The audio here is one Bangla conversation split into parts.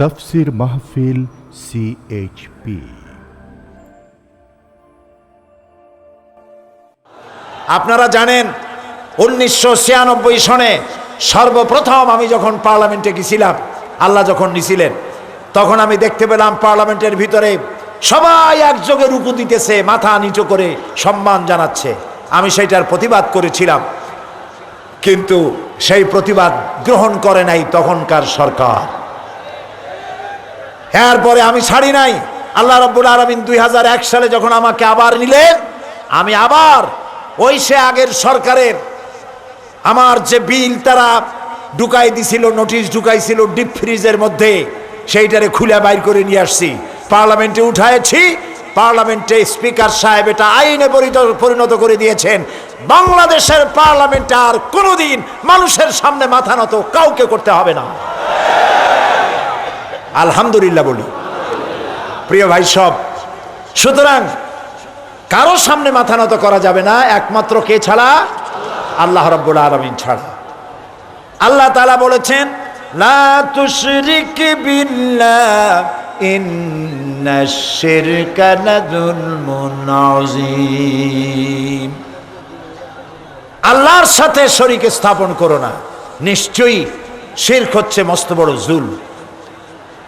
তফসির মাহফিল সিএইচপি আপনারা জানেন, উনিশশো ছিয়ানব্বই সনে সর্বপ্রথম আমি যখন পার্লামেন্টে গেছিলাম, আল্লাহ যখন নিছিলেন, তখন আমি দেখতে পেলাম পার্লামেন্টের ভিতরে সবাই একযোগে রুকু দিতেছে, মাথা নিচু করে সম্মান জানাচ্ছে। আমি সেটার প্রতিবাদ করেছিলাম। কিন্তু সেই প্রতিবাদ গ্রহণ করে নাই তখনকার সরকার। এরপরে আমি ছাড়ি নাই। আল্লাহ রব্বুল আলমিন দুই সালে যখন আমাকে আবার নিলেন, আমি আবার ওই সে আগের সরকারের আমার যে বিল তারা ঢুকাই দিছিল, নোটিশ ঢুকাইছিল ডিপ ফ্রিজের মধ্যে, সেইটারে খুলে বাইর করে নিয়ে আসছি। পার্লামেন্টে উঠাইছি, পার্লামেন্টে স্পিকার সাহেব এটা আইনে পরিণত করে দিয়েছেন। বাংলাদেশের পার্লামেন্টে আর কোনোদিন মানুষের সামনে মাথা নত, কাউকে করতে হবে না। আলহামদুলিল্লাহ বলি। প্রিয় ভাই, সব। সুতরাং কারও সামনে মাথা নত করা যাবে না, একমাত্র কে ছাড়া? আল্লাহ রব্বুল আলমিন ছাড়া। আল্লাহ তালা বলেছেন আল্লাহর সাথে শরীক স্থাপন করো না। নিশ্চয়ই শিরক হচ্ছে মস্ত বড় জুল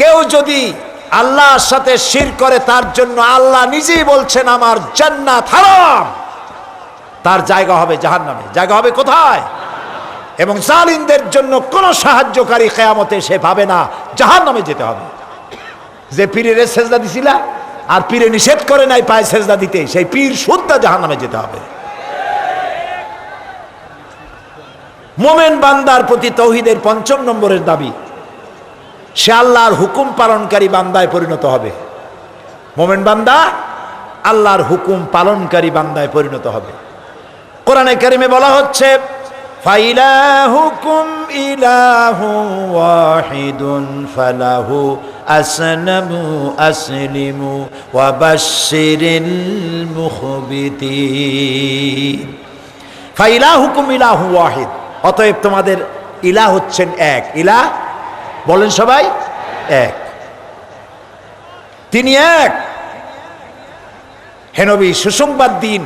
কেউ যদি আল্লাহর সাথে শির করে, তার জন্য আল্লাহ নিজেই বলছেন, আমার জান্নাত হারাম। তার জায়গা হবে জাহান্নামে। জায়গা হবে কোথায়? এবং জালিমদের জন্য কোনো সাহায্যকারী কেয়ামতে সে পাবে না, জাহান্নামে যেতে হবে। যে পীরের সেজদা দিছিলা, আর পীরে নিষেধ করে নাই পায়ে সেজদা দিতে, সেই পীর শুদ্ধ জাহান্নামে যেতে হবে। মোমেন বান্দার প্রতি তৌহিদের পঞ্চম নম্বরের দাবি সে আল্লাহর হুকুম পালনকারী বান্দায় পরিণত হবে। মোমেন বান্দা, আল্লাহর হুকুম পালনকারী বান্দায় পরিণত হবে। কোরআনে কারিমে বলা হচ্ছে ফাইলাহুকুম ইলাহু ওয়াহিদুন ফালাহু আসনামু আসলিমু ওয়া বাশশিরিল মুখবিতিন ফাইলাহুকুম ইলাহু ওয়াহিদ, অতএব তোমাদের ইলাহ হচ্ছেন এক, ইলাহ বলেন সবাই এক তিনি এক হেনবি সুসংবাদ দিন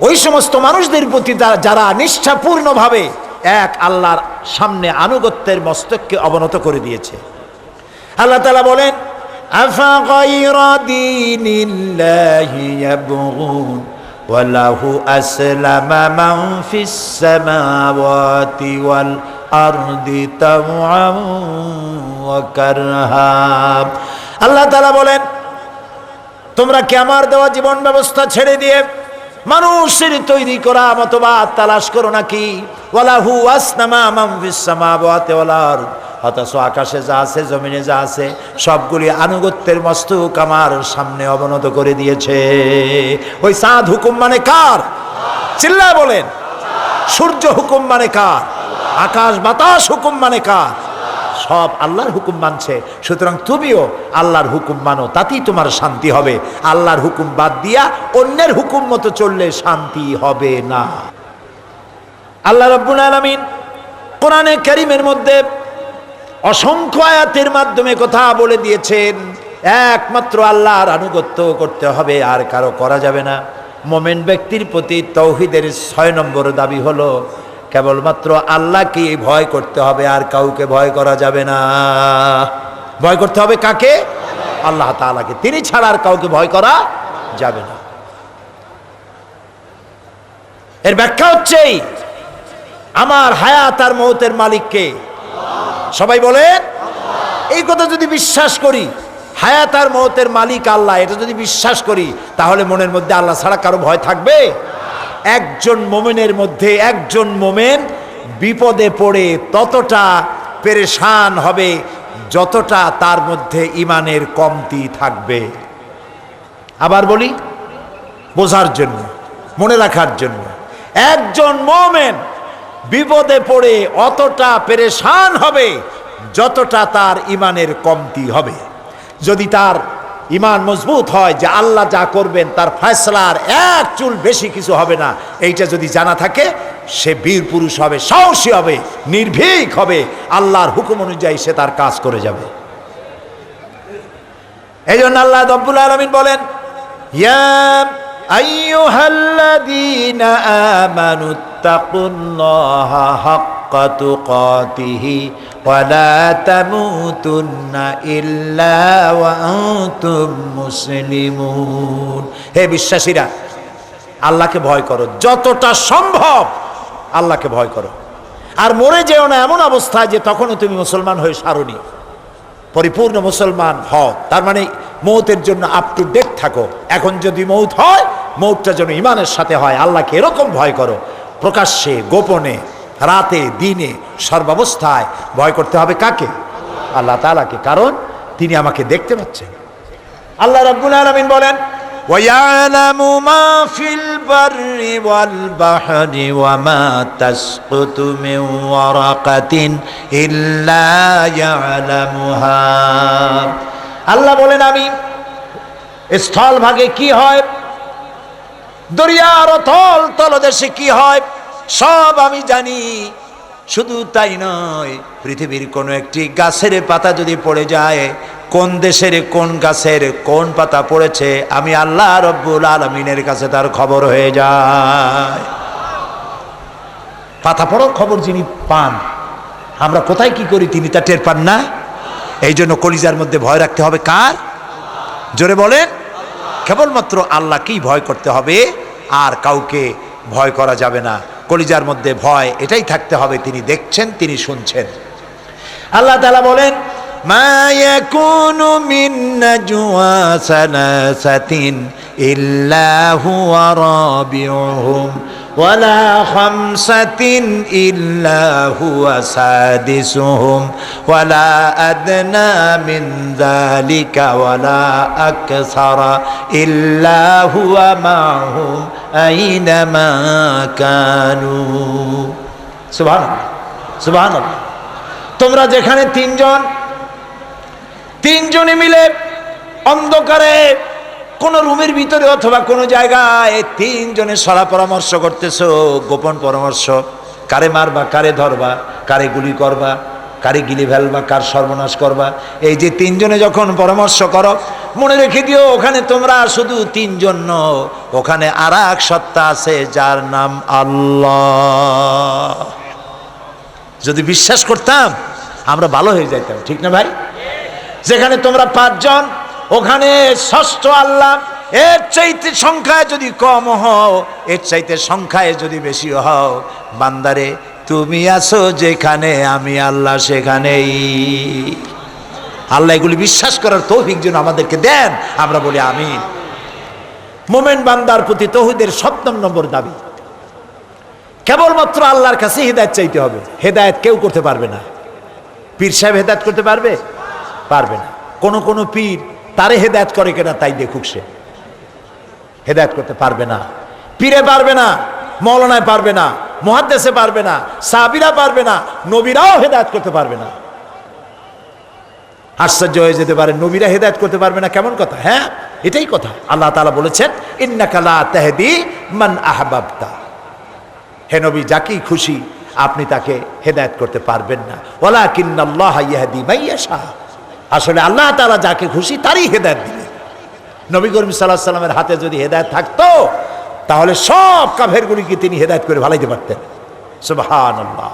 ওই সমস্ত মানুষদের প্রতি তা- যারা নিষ্ঠাপূর্ণভাবে এক আল্লাহর সামনে আনুগত্যের মস্তককে অবনত করে দিয়েছে আল্লাহ তালা বলেন أفغير دين الله يبغون وله أسلم من في السماوات والأرض طوعا وكرها আল্লাহ তালা বলেন তোমরা কি আমার দেওয়া জীবন ব্যবস্থা ছেড়ে দিয়ে মানুষের তৈরি করা মতবাদ তালাশ করো নাকি ওয়ালাহু আসনামা মাম ফিস সামাওয়াতি ওয়াল আরদ অথচ আকাশে যা আছে জমিনে যা আছে সবগুলি আনুগত্যের মস্তক আমার সামনে অবনত করে দিয়েছে ওই সাদ হুকুম মানে কার চিল্লায় বলেন সূর্য হুকুম মানে কার আকাশ, বাতাস, হুকুম মানে কার? সব আল্লাহর হুকুম মানছে। সুতরাং তুমিও আল্লাহর হুকুম মানো, তাতেই তোমার শান্তি হবে। আল্লাহর হুকুম বাদ দিয়া অন্যের হুকুম মতো চললে শান্তি হবে না। আল্লাহ রব্বুল আলমিন কোরআনে করিমের মধ্যে অসংখ্য আয়াতের মাধ্যমে কথা বলে দিয়েছেন, একমাত্র আল্লাহর আনুগত্য করতে হবে, আর কারও করা যাবে না। মোমেন ব্যক্তির প্রতি তৌহিদের ছয় নম্বর দাবি হলো কেবলমাত্র আল্লাহকে ভয় করতে হবে, আর কাউকে ভয় করা যাবে না। ভয় করতে হবে কাকে? আল্লাহ তাআলাকে। তিনি ছাড়া আর কাউকে ভয় করা যাবে না। এর ব্যাখ্যা হচ্ছেই আমার হায়াত আর মৌতের মালিককে। সবাই বলেন, এই কথা যদি বিশ্বাস করি, হায়াত আর মৌতের মালিক আল্লাহ, এটা যদি বিশ্বাস করি, তাহলে মনের মধ্যে আল্লাহ ছাড়া কারও ভয় থাকবে? একজন মোমেনের মধ্যে একজন মোমেন বিপদে পড়ে ততটা পেরেশান হবে যতটা তার মধ্যে ইমানের কমতি থাকবে। আবার বলি, বোঝার জন্য, মনে রাখার জন্য, একজন মোমেন বিপদে পড়ে অতটা পেরেশান হবে যতটা তার ইমানের কমতি হবে। যদি তার ইমান মজবুত হয় যে আল্লাহ যা করবেন তার ফয়সলার এক চুল বেশি কিছু হবে না। এইটা যদি জানা থাকে, সে বীর পুরুষ হবে, সাহসী হবে, নির্ভীক হবে। আল্লাহর হুকুম অনুযায়ী সে তার কাজ করে যাবে। এই জন্য আল্লাহ রব্বুল আলমিন বলেন আইয়ুহাল্লাযীনা আমানু তাকুল্লাহা হাক্কা তুকাতিহি ওয়া লা তামুতুন্না ইল্লা ওয়া আনতুম মুসলিমুন। হে বিশ্বাসীরা, আল্লাহকে ভয় করো। যতটা সম্ভব আল্লাহকে ভয় করো। আর মরে যেও না এমন অবস্থা যে তখনও তুমি মুসলমান হয়ে সারণী পরিপূর্ণ মুসলমান হও। তার মানে মৌতের জন্য আপ টু ডেট থাকো। এখন যদি মৌত হয় মৌতটা যেন ইমানের সাথে হয় আল্লাহকে এরকম ভয় করো প্রকাশ্যে গোপনে রাতে দিনে সর্বাবস্থায় ভয় করতে হবে কাকে আল্লাহ তালাকে কারণ তিনি আমাকে দেখতে পাচ্ছেন আল্লাহ রাব্বুল আলামিন বলেন ويعلم ما في البر والبحر وما تسقط من ورقة إلا يعلمها আল্লাহ বলেন আমি স্থল ভাগে কি হয় দরিয়ার অথল তলদেশে কি হয়? সব আমি জানি। শুধু তাই নয়, পৃথিবীর কোনো একটি গাছের পাতা যদি পড়ে যায়, কোন দেশের কোন গাছের কোন পাতা পড়েছে, আমি আল্লাহ রব্বুল আলমিনের কাছে তার খবর হয়ে যায়। পাতা পড়ার খবর যিনি পান, আমরা কোথায় কি করি তিনি তা টের পান না? এই জন্য কলিজার মধ্যে ভয় রাখতে হবে কার? জোরে বলেন, কেবলমাত্র আল্লাহকেই ভয় করতে হবে। আর কাউকে ভয় করা যাবে না কলিজার মধ্যে ভয় এটাই থাকতে হবে তিনি দেখছেন তিনি শুনছেন আল্লাহ তালা বলেন ما يكون من نجوى ثلاثة إلا هو رابعهم ولا خمسة إلا هو سادسهم ولا أدنى من ذلك ولا أكثر إلا هو معهم أينما كانوا سبحان الله سبحان الله তোমরা যেখানে তিনজন তিনজনে মিলে অন্ধকারে কোন রুমের ভিতরে অথবা কোনো জায়গায় তিনজনে সরা পরামর্শ করতেছো, গোপন পরামর্শ, কারে মারবা, কারে ধরবা, কারে গুলি করবা, কারে গিলি ফেলবা, কার সর্বনাশ করবা। এই যে তিনজনে যখন পরামর্শ করো, মনে রেখে দিও, ওখানে তোমরা শুধু তিনজন ওখানে আর এক সত্তা আছে, যার নাম আল্লাহ। যদি বিশ্বাস করতাম, আমরা ভালো হয়ে যাইতাম, ঠিক না ভাই? যেখানে তোমরা পাঁচজন ওখানে ষষ্ঠ আল্লাহ, এর চাইতে সংখ্যায় যদি কম হও, এর চাইতে সংখ্যায় যদি বেশি হও, বান্দারে, তুমি আছো যেখানে, আমি আল্লাহ সেখানেই। আল্লাহ এগুলি বিশ্বাস করার তৌফিক যেন আমাদেরকে দেন, আমরা বলি আমিন। মোমেন বান্দার প্রতি তৌহিদের সপ্তম নম্বর দাবি, কেবলমাত্র আল্লাহর কাছে হেদায়ত চাইতে হবে, হেদায়ত কেউ করতে পারবে না। পীর সাহেব হেদায়ত করতে পারবে? পারবে না। কোনো কোনো পীর তারে হেদায়ত করে কিনা তাই দেখুক সে। হেদায়ত করতে পারবে না। পীরে পারবে না মৌলানায় পারবে না মহাদ্দেশে পারবে না সাবিরা পারবে না, নবীরাও হেদায়ত করতে পারবে না। আশ্চর্য হয়ে যেতে পারে, নবীরা হেদায়ত করতে পারবে না, কেমন কথা হ্যাঁ? এটাই কথা। আল্লাহ তালা বলেছেন ইন্নাকালা তেহদি মান আহবাবতা। হে নবী, যাকেই খুশি আপনি তাকে হেদায়ত করতে পারবেন না। ওলা কিন্নাল্লাহ ইয়াহদি মাইয়াশা আসলে আল্লাহ তাআলা যাকে খুশি তারই হেদায়ত দিবে। নবী করিম সাল্লাহ সাল্লামের হাতে যদি হেদায়ত থাকতো, তাহলে সব কাফেরগুলিকে তিনি হেদায়ত করে ভালাইতে পারতেন। সুবহান আল্লাহ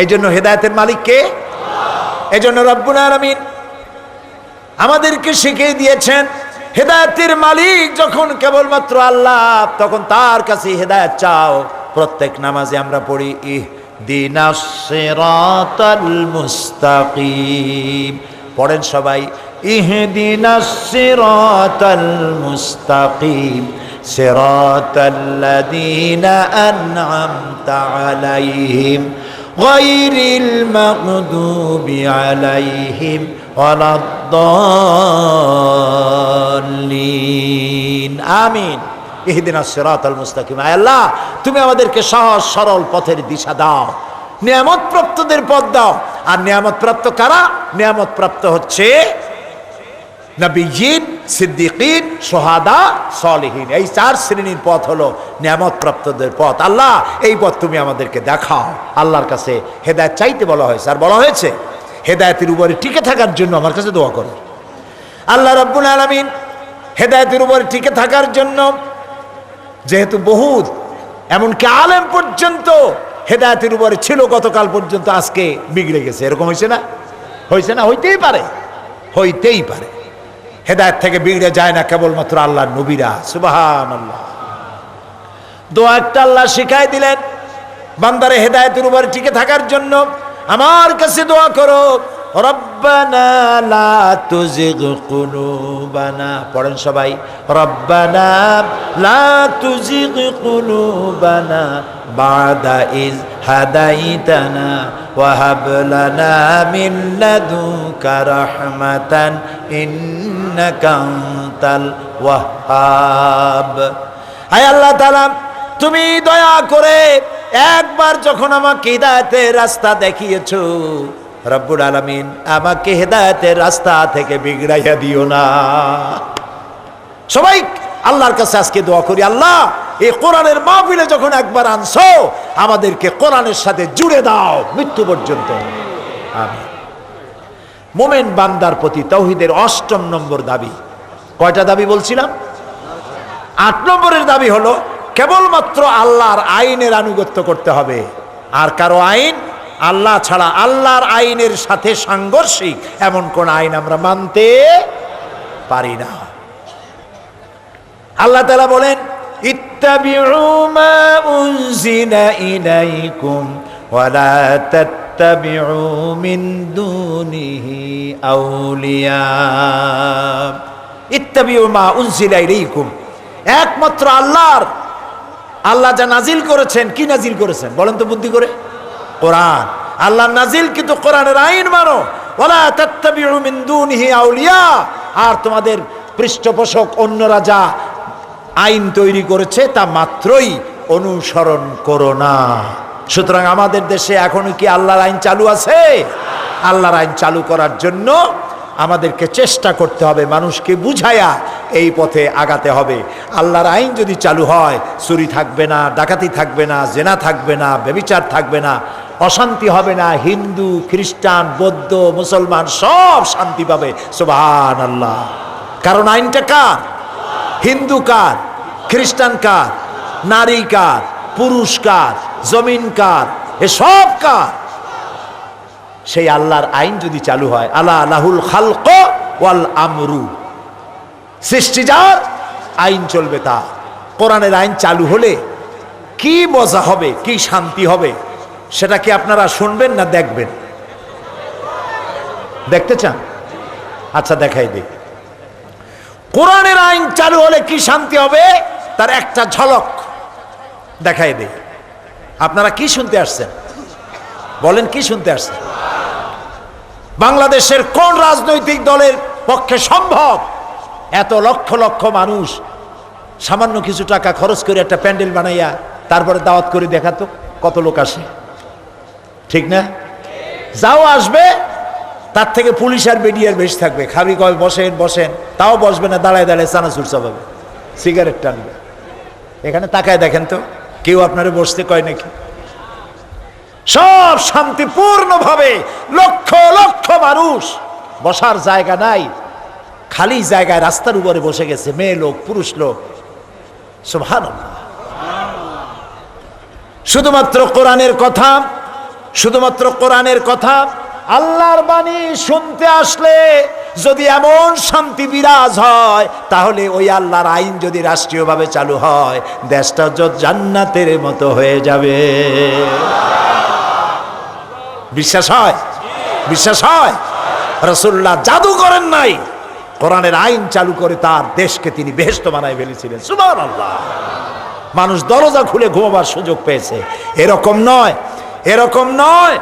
এই জন্য হেদায়তের মালিক কে? এই জন্য রব্বুল আমাদেরকে শিখিয়ে দিয়েছেন, হেদায়তের মালিক যখন কেবলমাত্র আল্লাহ, তখন তার কাছে হেদায়ত চাও। প্রত্যেক নামাজে আমরা পড়ি ইহ দিনাসিরাতাল মুস্তাকিম। পড়েন সবাই ইহদিনাসিরাতাল মুস্তাকিম, সিরাতাল্লাযীনা আন'আমতা আলাইহিম, গায়রিল মাগদূবি আলাইহিম, ওয়ালাদ্দাল্লিন। আমিন। ইহদিনাসিরাতাল মুস্তাকিম। আয় আল্লাহ, তুমি আমাদেরকে সহজ সরল পথের দিশা দাও। নিয়ামত প্রাপ্তদের পথ দাও। আর নিয়ামত প্রাপ্ত কারা? নিয়ামত প্রাপ্ত হচ্ছে নবীন সিদ্দিকিন, সোহাদা, সলিহীন। এই চার শ্রেণির পথ হলো নিয়ামত প্রাপ্তদের পথ আল্লাহ, এই পথ তুমি আমাদেরকে দেখাও। আল্লাহর কাছে হেদায়ত চাইতে বলা হয়েছে। আর বলা হয়েছে, হেদায়তের উপরে টিকে থাকার জন্য আমার কাছে দোয়া করো। আল্লাহ রব্বুল আলমিন হেদায়তের উপরে টিকে থাকার জন্য যেহেতু বহুত, এমনকি আলেম পর্যন্ত হেদায়তের উপরে ছিল গতকাল পর্যন্ত, আজকে বিগড়ে গেছে। এরকম হয়েছে না? হয়েছে না? হইতেই পারে। হইতেই পারে। হেদায়ত থেকে বিগড়ে যায় না কেবলমাত্র আল্লাহ নবীরা। সুবাহান আল্লাহ দোয়া একটা আল্লাহ শিখাই দিলেন, বান্দারে হেদায়তের উপরে টিকে থাকার জন্য আমার কাছে দোয়া করো। রব্বানা লা তুজিগ কুলুবানা। পড়েন সবাই, রব্বানা লা তুজিগ কুলুবানা। বাদা ইজ হাদাইতানা ওয়া হাব লানা মিন লাদুকা রাহমাতান, ইন্নাকা আনতাল ওয়াহ্হাব হায় আল্লাহ তাআলা, তুমি দয়া করে একবার যখন আমাকে হৃদায়তের রাস্তা দেখিয়েছো রব্বুল আলমিন আমাকে হেদায়তের রাস্তা থেকে বিগড়াইয়া দিও না। সবাই আল্লাহর কাছে আজকে দোয়া করি, আল্লাহ, এই কোরআনের মাহফিলে যখন একবার আনছো, আমাদেরকে কোরআনের সাথে জুড়ে দাও মৃত্যু পর্যন্ত। মোমেন বান্দার প্রতি তৌহিদের অষ্টম নম্বর দাবি। কয়টা দাবি বলছিলাম? আট নম্বরের দাবি হলো, কেবলমাত্র আল্লাহর আইনের আনুগত্য করতে হবে। আর কারও আইন? আল্লাহ ছাড়া আল্লাহর আইনের সাথে সাংঘর্ষিক, এমন কোন আইন আমরা মানতে পারি না। আল্লাহ তালা বলেন একমাত্র আল্লাহর, আল্লাহ যা নাজিল করেছেন, কি নাজিল করেছেন? বলেন তো বুদ্ধি করে। কোরআন। আল্লাহ নাজিল কিন্তু কোরআনের আইন মানো। আউলিয়া। আর তোমাদের পৃষ্ঠপোষক অন্যরা যা আইন তৈরি করেছে তা মাত্রই অনুসরণ করো না। সুতরাং আমাদের দেশে এখনও কি আল্লাহর আইন চালু আছে? আল্লাহর আইন চালু করার জন্য আমাদেরকে চেষ্টা করতে হবে, মানুষকে বুঝায়া এই পথে আগাতে হবে। আল্লাহর আইন যদি চালু হয়, চুরি থাকবে না, ডাকাতি থাকবে না, জেনা থাকবে না বেবিচার থাকবে না অশান্তি হবে না, হিন্দু, খ্রিস্টান, বৌদ্ধ, মুসলমান সব শান্তি পাবে সোবাহান আল্লাহ কারণ আইনটা কার? হিন্দু কার? খ্রিস্টান কার? নারী কার? পুরুষ কার? জমিন কার? এসব কার? সেই আল্লাহর আইন যদি চালু হয় আল্লাহ আল্লাহুল খালক ওয়াল আমরু। সৃষ্টি যার, আইন চলবে তা কোরআনের আইন চালু হলে কি মজা হবে, কি শান্তি হবে? সেটা কি আপনারা শুনবেন না দেখবেন? দেখতে চান? আচ্ছা দেখাই দিই। কোরআনের আইন চালু হলে কি শান্তি হবে? তার একটা ঝলক। দেখাই দিই। আপনারা কি শুনতে আসছেন? বলেন, কি শুনতে আসছেন? বাংলাদেশের কোন রাজনৈতিক দলের পক্ষে সম্ভব? এত লক্ষ লক্ষ মানুষ সামান্য কিছু টাকা খরচ করে একটা প্যান্ডেল বানাইয়া তারপরে দাওয়াত করে দেখাতো? কত লোক আসে? ঠিক না? যাও আসবে, তার থেকে পুলিশ আর বেডিয়ার বেশি থাকবে। খাবি কয়, বসেন বসেন। তাও বসবে না, দাঁড়ায় দাঁড়ায় চানাচুর চাপাবে। সিগারেট টানবে। এখানে তাকায় দেখেন তো, কেউ আপনারা বসতে কয় নাকি? সব শান্তিপূর্ণভাবে লক্ষ লক্ষ মানুষ বসার জায়গা নাই। খালি জায়গায় রাস্তার উপরে বসে গেছে, মেয়ে লোক, পুরুষ লোক। সুভান শুধুমাত্র কোরআনের কথা শুধুমাত্র কোরআনের কথা আল্লাহর বাণী শুনতে আসলে যদি এমন শান্তি বিরাজ হয়, তাহলে ওই আল্লাহর আইন যদি রাষ্ট্রীয়ভাবে চালু হয়, দেশটা জান্নাতের মতো হয়ে যাবে। বিশ্বাস হয়? বিশ্বাস হয়? রসুল্লাহ জাদু করেন নাই। কোরআনের আইন চালু করে তার দেশকে তিনি বেহেস্ত বানায় ফেলেছিলেন। সুমান আল্লাহ মানুষ দরজা খুলে ঘুমাবার সুযোগ পেয়েছে। এরকম নয়। এরকম নয়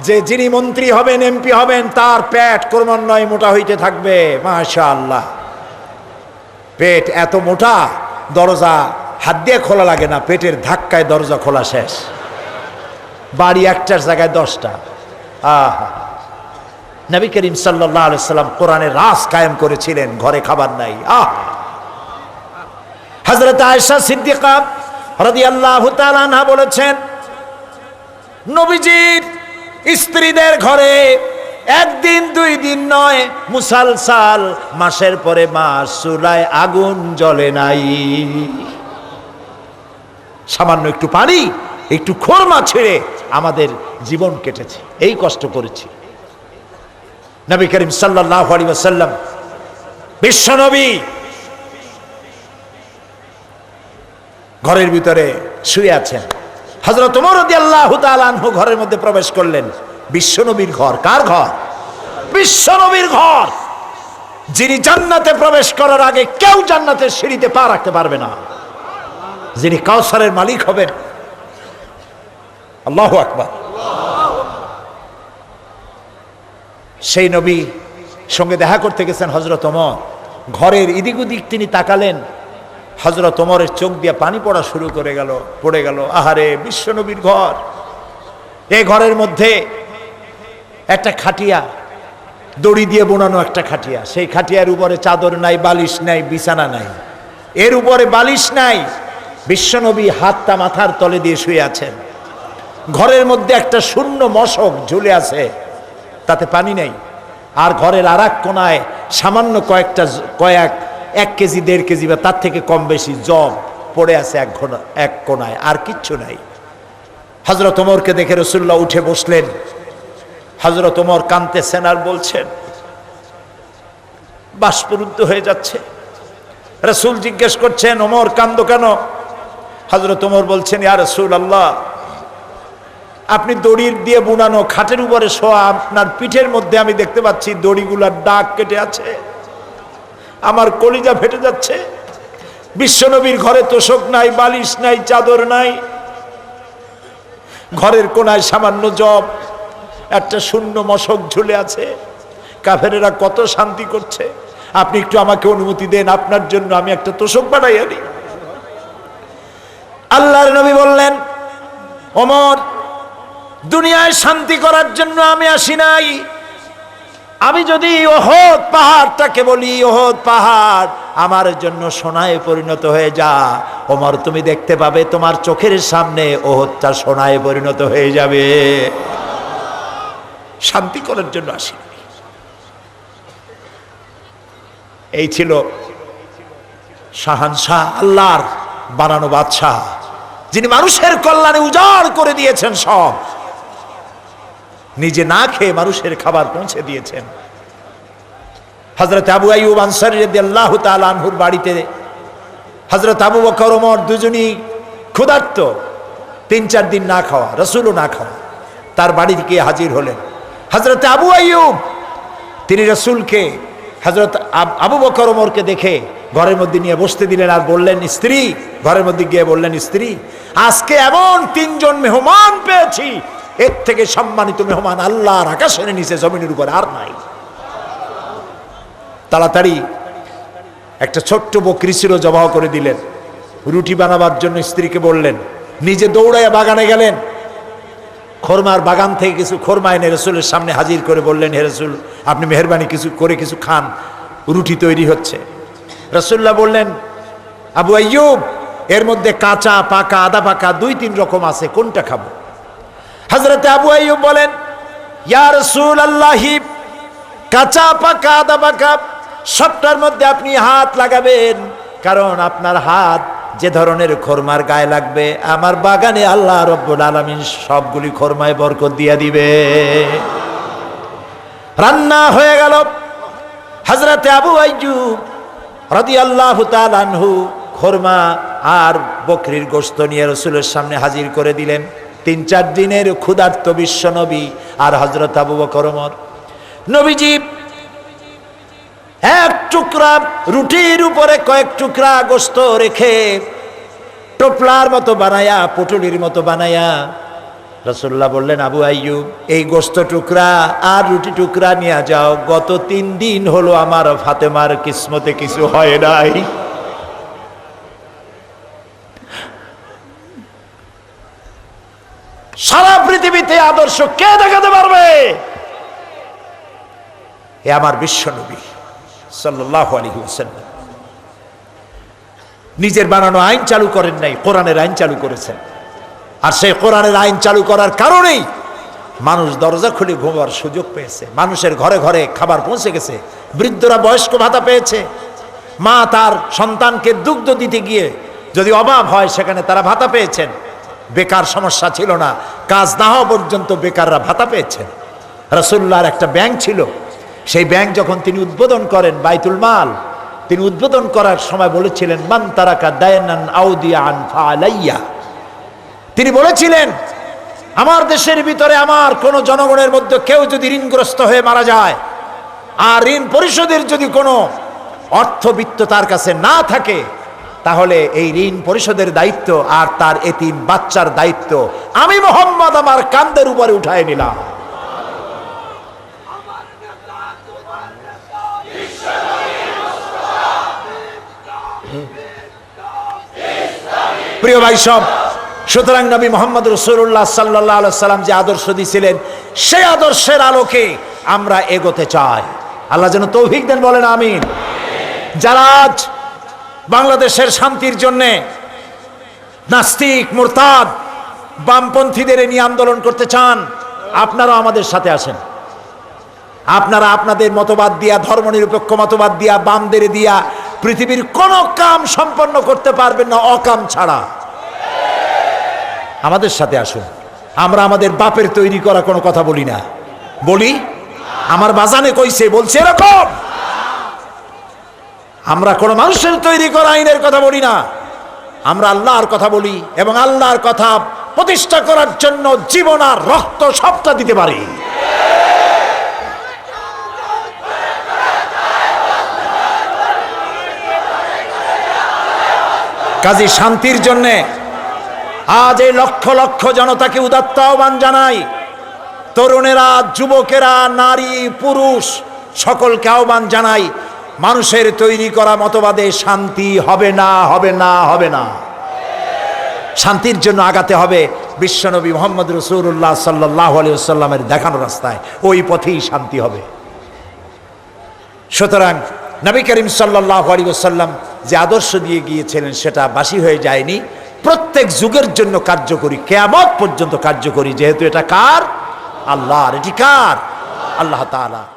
যে যিনি মন্ত্রী হবেন, এমপি হবেন, তার পেট ক্রমান্বয়ে মোটা হইতে থাকবে। মাশা আল্লাহ পেট এত মোটা, দরজা হাত দিয়ে খোলা লাগে না, পেটের ধাক্কায় দরজা খোলা শেষ। বাড়ি একটার জায়গায় দশটা। আহা। নবী করিম সাল্লাহ সাল্লাম কোরআনের রাস কায়েম করেছিলেন, ঘরে খাবার নাই। আহ! হজরত আয়সা সিদ্দিকা রদি আল্লাহ বলেছেন নবীজির স্ত্রীদের ঘরে একদিন, দুই দিন নয়, মুসালসাল, মাসের পরে মাস, চুলায় আগুন জ্বলে নাই। সামান্য একটু পানি, একটু খোরমা ছেড়ে আমাদের জীবন কেটেছে। এই কষ্ট করেছি। নবী করিম সাল্লাহ আলী ওয়াসাল্লাম বিশ্বনবী ঘরের ভিতরে শুয়ে আছেন। হজরত তোমার আল্লাহ তালানহু ঘরের মধ্যে প্রবেশ করলেন। বিশ্বনবীর ঘর, কার ঘর? বিশ্বনবীর ঘর! যিনি জান্নাতে প্রবেশ করার আগে কেউ জান্নাতের সিঁড়িতে পা রাখতে পারবে না। যিনি কাউসারের মালিক হবেন। আল্লাহ আকবার। সেই নবী সঙ্গে দেখা করতে গেছেন হজরত ওমর। ঘরের ইদিক উদিক তিনি তাকালেন। হজরত ওমরের চোখ দিয়ে পানি পড়া শুরু করে গেল, পড়ে গেল, আহারে বিশ্বনবীর ঘর। এই ঘরের মধ্যে একটা খাটিয়া, দড়ি দিয়ে বোনানো একটা খাটিয়া। সেই খাটিয়ার উপরে চাদর নাই, বালিশ নাই, বিছানা নাই। এর উপরে বালিশ নাই। বিশ্বনবী হাতটা মাথার তলে দিয়ে শুয়ে আছেন। ঘরের মধ্যে একটা শূন্য মশক ঝুলে আছে, তাতে পানি নেই। আর ঘরের আর এক কোনায় সামান্য কয়েকটা কয়েক এক কেজি, দেড় কেজি বা তার থেকে কম বেশি জব পড়ে আছে এক ঘন, এক কোনায়, আর কিচ্ছু নাই। হজরত ওমরকে দেখে রসুল্লাহ উঠে বসলেন। হজরত ওমর কানতেছেন আর বলছেন, বাষ্পরুদ্ধ হয়ে যাচ্ছে। রসুল জিজ্ঞেস করছেন, ওমর কান্দ কেন? হজরত ওমর বলছেন, ইয়া রসুল আল্লাহ আপনি দড়ির দিয়ে বুনানো খাটের উপরে শোয়া, আপনার পিঠের মধ্যে আমি দেখতে পাচ্ছি দড়িগুলার দাগ কেটে আছে। আমার কলিজা ফেটে যাচ্ছে। বিশ্বনবীর ঘরে তোষক নাই, বালিশ নাই, চাদর নাই। ঘরের কোনায় সামান্য জব, একটা শূন্য মশক ঝুলে আছে। কাফেরেরা কত শান্তি করছে। আপনি একটু আমাকে অনুমতি দেন, আপনার জন্য আমি একটা তোষক বানাই আনি। আল্লাহর নবী বললেন অমর দুনিয়ায় শান্তি করার জন্য আমি আসি নাই। আমি যদি ওহদ পাহাড়টাকে বলি, ওহদ পাহাড়, আমার জন্য সোনায় পরিণত হয়ে যা। ওমর, তুমি দেখতে পাবে তোমার চোখের সামনে ওহদটা সোনায় পরিণত হয়ে যাবে। শান্তি করার জন্য আসি এই ছিল শাহানশাহ, আল্লাহর বানানো বাদশাহ, যিনি মানুষের কল্যাণে উজাড় করে দিয়েছেন সব। নিজে না খেয়ে মানুষের খাবার পৌঁছে দিয়েছেন। হজরত আবু আইব আনসারি তালহুর বাড়িতে হজরত আবু বকর ওমর দুজনই ক্ষুধার্ত, তিন চার দিন না খাওয়া, রসুলও না খাওয়া, তার বাড়ি গিয়ে হাজির হলেন। হজরত আবু আইয়ুব, তিনি রসুলকে হজরত আব- আবু বকর ওমরকে দেখে ঘরের মধ্যে নিয়ে বসতে দিলেন আর বললেন, স্ত্রী, ঘরের মধ্যে গিয়ে বললেন, স্ত্রী, আজকে এমন তিনজন মেহমান পেয়েছি এর থেকে সম্মানিত মেহমান আল্লাহর আকাশের নিচে, জমিনের উপর আর নাই। তাড়াতাড়ি একটা ছোট্ট বকরি ছিল, জবাহ করে দিলেন। রুটি বানাবার জন্য স্ত্রীকে বললেন, নিজে দৌড়াইয়া বাগানে গেলেন? খোরমার বাগান থেকে কিছু খোরমা এনে রসুলের সামনে হাজির করে বললেন, হে রসুল, আপনি মেহরবানি কিছু করে কিছু খান, রুটি তৈরি হচ্ছে। রসুল্লাহ বললেন, আবু আইয়ুব, এর মধ্যে কাঁচা, পাকা, আদা পাকা দুই তিন রকম আছে, কোনটা খাব? হজরতে আবু আইয়ুব বলেন, ইয়া রসুল আল্লাহি কাঁচা পাকা আদা সবটার মধ্যে আপনি হাত লাগাবেন, কারণ আপনার হাত যে ধরনের খোরমার গায়ে লাগবে, আমার বাগানে আল্লাহ রব্বুল আলমিন সবগুলি খোরমায় বরকত দিয়ে দিবে। রান্না হয়ে গেল। হজরতে আবু আইজু রদি আল্লাহ তালানহু খোরমা আর বকরির গোস্ত নিয়ে রসুলের সামনে হাজির করে দিলেন। তিন চার দিনের ক্ষুধার্ত বিশ্ব নবী আর হজরত আবু বকর ওমর। নবীজি, এক টুকরা রুটির উপরে কয়েক টুকরা গোস্ত রেখে টোপলার মতো বানায়া, পুটুলির মতো বানায়া রসুল্লাহ বললেন, আবু আইয়ুব, এই গোস্ত টুকরা আর রুটি টুকরা নিয়ে যাও। গত তিন দিন হলো আমার ফাতেমার কিসমতে কিছু হয় নাই। সারা পৃথিবীতে আদর্শ কে দেখাতে পারবে? এ আমার বিশ্বনবী সাল্লাহ আলী ওসাল্লাম নিজের বানানো আইন চালু করেন নাই, কোরআনের আইন চালু করেছেন। আর সেই কোরআনের আইন চালু করার কারণেই মানুষ দরজা খুলে ঘুমার সুযোগ পেয়েছে। মানুষের ঘরে ঘরে খাবার পৌঁছে গেছে, বৃদ্ধরা বয়স্ক ভাতা পেয়েছে। মা তার সন্তানকে দুগ্ধ দিতে গিয়ে যদি অভাব হয়, সেখানে তারা ভাতা পেয়েছেন। বেকার সমস্যা ছিল না। কাজ না হওয়া পর্যন্ত বেকাররা ভাতা পেয়েছেন। রসুল্লাহর একটা ব্যাংক ছিল। সেই ব্যাংক যখন তিনি উদ্বোধন করেন বাইতুল মাল, তিনি উদ্বোধন করার সময় বলেছিলেন, মান তারাকা দায়নান ফালাইয়া তিনি বলেছিলেন, আমার দেশের ভিতরে আমার কোন জনগণের মধ্যে কেউ যদি ঋণগ্রস্ত হয়ে মারা যায়, আর ঋণ পরিশোধের যদি কোনো অর্থবিত্ত তার কাছে না থাকে তাহলে এই ঋণ পরিশোধের দায়িত্ব আর তার এতিম বাচ্চার দায়িত্ব। আমি মোহাম্মদ আমার কান্দের উপরে উঠায় নিলাম। প্রিয় ভাই সব, সুতরাং নবী মোহাম্মদ রসুল্লাহ সাল্লাহ সাল্লাম যে আদর্শ দিয়েছিলেন সেই আদর্শের আলোকে আমরা এগোতে চাই। আল্লাহ যেন তৌফিক দেন, বলেন আমিন। যারা আজ বাংলাদেশের শান্তির জন্যে নাস্তিক, মোরতাদ, বামপন্থীদের নিয়ে আন্দোলন করতে চান আপনারাও আমাদের সাথে আসেন। আপনারা আপনাদের মতবাদ দিয়া, ধর্মনিরপেক্ষ মতবাদ দিয়া, বামদের দিয়া পৃথিবীর কোন কাম সম্পন্ন করতে পারবেন না, অকাম ছাড়া। আমাদের সাথে আসুন। আমরা আমাদের বাপের তৈরি করা কোনো কথা বলি না। বলি, আমার বাজানে কইছে, বলছে এরকম। আমরা কোনো মানুষের তৈরি করা আইনের কথা বলি না। আমরা আল্লাহর কথা বলি এবং আল্লাহর কথা প্রতিষ্ঠা করার জন্য জীবন আর রক্ত সবটা দিতে পারি। কাজী শান্তির জন্যে আজ এই লক্ষ লক্ষ জনতাকে উদাত্ত আহ্বান জানাই। তরুণেরা, যুবকেরা, নারী, পুরুষ সকলকে আহ্বান জানাই মানুষের তৈরি করা মতবাদে শান্তি হবে না হবে না হবে না। শান্তির জন্য আগাতে হবে বিশ্বনবী মোহাম্মদ রসুল্লাহ সাল্লাহ আলিয়াল্লামের দেখানো রাস্তায়। ওই পথেই শান্তি হবে। সুতরাং নবী করিম সাল্লাহ আলী ওসাল্লাম যে আদর্শ দিয়ে গিয়েছিলেন সেটা বাসি হয়ে যায়নি। প্রত্যেক যুগের জন্য কার্যকরী, কেয়ামত পর্যন্ত কার্যকরী, যেহেতু এটা কার? আল্লাহর, এটি কার? আল্লাহ তাআলা।